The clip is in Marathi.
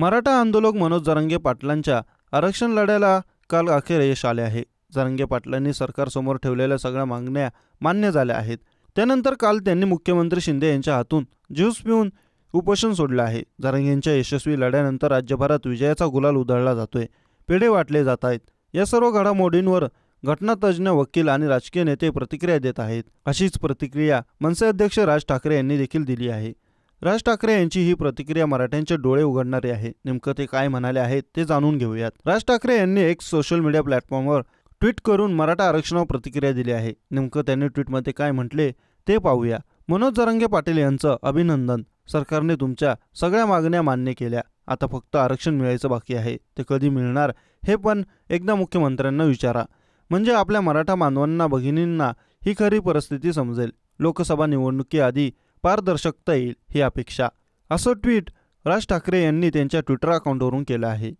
मराठा आंदोलक मनोज जरांगे पाटलांच्या आरक्षण लढ्याला काल अखेर यश आले आहे. जरांगे पाटलांनी सरकारसमोर ठेवलेल्या सगळ्या मागण्या मान्य झाल्या आहेत. त्यानंतर काल त्यांनी मुख्यमंत्री शिंदे यांच्या हातून ज्यूस पिऊन उपोषण सोडलं आहे. जरांगेंच्या यशस्वी लढ्यानंतर राज्यभरात विजयाचा गुलाल उधळला जातोय. पेढे वाटले जात आहेत. या सर्व घडामोडींवर घटनातज्ज्ञ वकील आणि राजकीय नेते प्रतिक्रिया देत आहेत. अशीच प्रतिक्रिया मनसे अध्यक्ष राज ठाकरे यांनी देखील दिली आहे. राज ठाकरे यांची ही प्रतिक्रिया मराठ्यांचे डोळे उघडणारी आहे. नेमकं ते काय म्हणाले आहेत ते जाणून घेऊयात. राज ठाकरे यांनी एक सोशल मीडिया प्लॅटफॉर्मवर ट्विट करून मराठा आरक्षणावर प्रतिक्रिया दिली आहे. नेमकं त्यांनी ट्विटमध्ये काय म्हटले ते पाहूया. मनोज जरांगे पाटील यांचं अभिनंदन. सरकारने तुमच्या सगळ्या मागण्या मान्य केल्या. आता फक्त आरक्षण मिळायचं बाकी आहे. ते कधी मिळणार हे पण एकदा मुख्यमंत्र्यांना विचारा. म्हणजे आपल्या मराठा बांधवांना भगिनींना ही खरी परिस्थिती समजेल. लोकसभा निवडणुकीआधी पारदर्शकता येईल ही अपेक्षा. असं ट्विट राज ठाकरे यांनी त्यांच्या ट्विटर अकाउंटवरून केलं आहे.